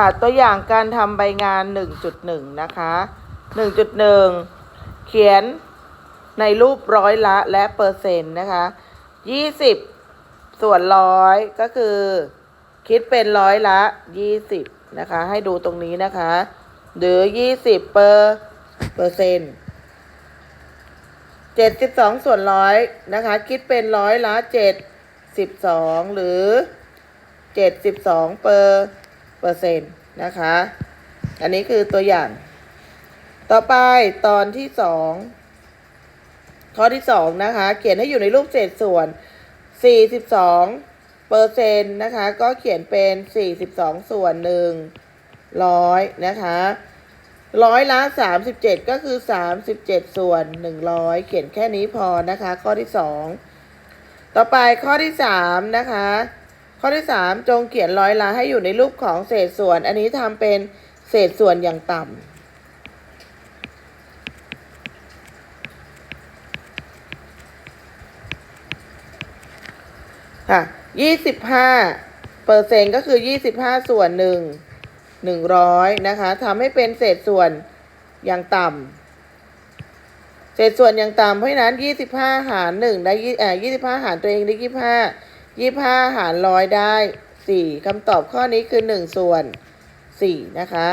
ค่ะตัวอย่างการทำใบงาน 1.1 นะคะ 1.1 เขียนในรูปร้อยละและเปอร์เซ็นต์นะคะ 20 ส่วนร้อยก็คือ คิดเป็นร้อยละ 20 นะคะ ให้ดูตรงนี้นะคะ หรือ 20เปอร์เปอร์เซ็นต์72 ส่วนร้อยนะคะ คิดเป็นร้อยละ 72 หรือ 72เปอร์ เปอร์เซ็นต์นะคะ อันนี้คือตัวอย่าง ต่อไปตอนที่สองข้อที่สองนะคะ เขียนให้อยู่ในรูปเศษส่วน42เปอร์เซ็นต์นะคะ ก็เขียนเป็น42ส่วนหนึ่งร้อยนะคะร้อยละ37ก็คือ37ส่วน100เขียนแค่นี้พอนะคะ ข้อที่สองต่อไปข้อที่สามนะคะ ข้อที่สามจงเขียนร้อยละให้อยู่ในรูปของเศษส่วน อันนี้ทำเป็นเศษส่วนอย่างต่ำค่ะยี่สิบห้าเปอร์เซ็นต์ก็คือยี่สิบห้าส่วนหนึ่งหนึ่งร้อยนะคะทำให้เป็นเศษส่วนอย่างต่ำเศษส่วนอย่างต่ำเพราะฉะนั้นยี่สิบห้าหารหนึ่งได้ยี่อ่ายี่สิบห้าหารตัวเองได้ยี่สิบห้า ยี่ห้าหารร้อยได้สี่คำตอบข้อนี้คือหนึ่งส่วนสี่นะคะ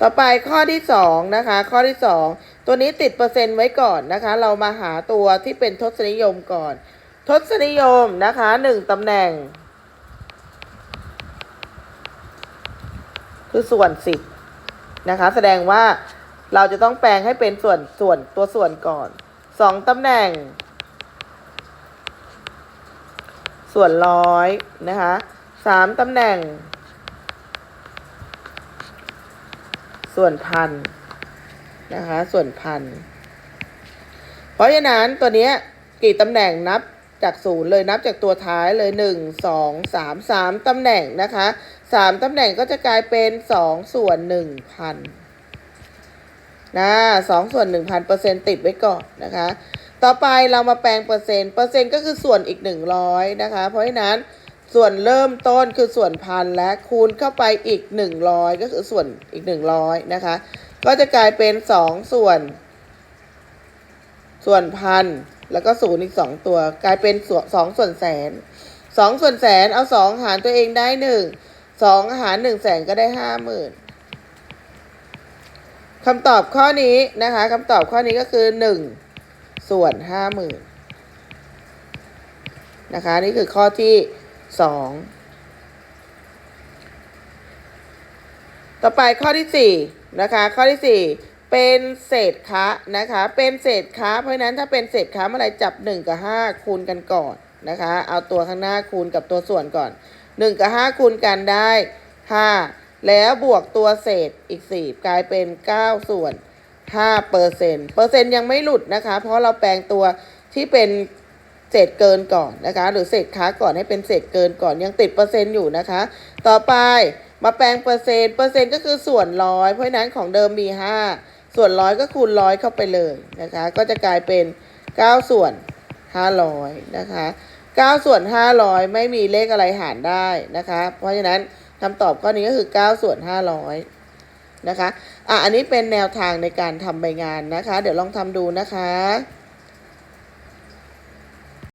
ต่อไปข้อที่สองนะคะ ข้อที่สองตัวนี้ติดเปอร์เซ็นต์ไว้ก่อนนะคะ เรามาหาตัวที่เป็นทศนิยมก่อน ทศนิยมนะคะหนึ่งตำแหน่ง คือส่วนสิบนะคะ แสดงว่า เราจะต้องแปลงให้เป็นส่วนส่วนตัวส่วนก่อนสองตำแหน่ง ส่วนร้อยนะคะสามตำแหน่ง ส่วนพันนะคะ ส่วนพัน เพราะฉะนั้นตัวนี้กี่ตำแหน่งนับจากศูนย์เลยนับจากตัวท้ายเลยหนึ่งสองสามสามตำแหน่งนะคะสามตำแหน่งก็จะกลายเป็นสองส่วนหนึ่งพัน นะสองส่วนหนึ่งพันเปอร์เซ็นติดไว้ก่อนนะคะ ต่อไปเรามาแปลงเปอร์เซ็นต์เปอร์เซ็นต์ก็คือส่วนอีกหนึ่งร้อยนะคะ เพราะฉะนั้นส่วนเริ่มต้นคือส่วนพันและคูณเข้าไปอีกหนึ่งร้อยก็คือส่วนอีกหนึ่งร้อยนะคะ ก็จะกลายเป็นสองส่วน ส่วนพันแล้วก็ศูนย์อีกสองตัว กลายเป็นส่วนสองส่วนแสนสองส่วนแสนเอาสองหารตัวเองได้หนึ่งสองหารหนึ่งแสนก็ได้ห้าหมื่น คำตอบข้อนี้นะคะคำตอบข้อนี้ก็คือหนึ่งส่วนห้าหมื่นนะคะ นี่คือข้อที่สองต่อไปข้อที่สี่นะคะข้อที่สี่เป็นเศษค้านะคะ เป็นเศษค้า เพราะฉะนั้นถ้าเป็นเศษค้าเมื่อไรจับหนึ่งกับห้าคูณกันก่อนนะคะ เอาตัวข้างหน้าคูณกับตัวส่วนก่อนหนึ่งกับห้าคูณกันได้ห้า แล้วบวกตัวเศษอีก 4 กลายเป็น 9 ส่วน5เปอร์เซ็นต์เปอร์เซ็นต์ยังไม่หลุดนะคะ เพราะเราแปลงตัวที่เป็นเศษเกินก่อนนะคะ หรือเศษค้าก่อนให้เป็นเศษเกินก่อนยังติดเปอร์เซ็นต์อยู่นะคะ ต่อไปมาแปลงเปอร์เซ็นต์เปอร์เซ็นต์ก็คือส่วนร้อยเพราะนั้นของเดิมมี 5 ส่วนร้อยก็คูณร้อยเข้าไปเลยนะคะ ก็จะกลายเป็น 9 ส่วน 500 นะคะ 9 ส่วน 500 ไม่มีเลขอะไรหารได้นะคะ เพราะฉะนั้น คำตอบข้อนี้ก็คือ 9 ส่วน 500 นะคะ อะ อันนี้เป็นแนวทางในการทำใบงานนะคะ เดี๋ยวลองทำดูนะคะ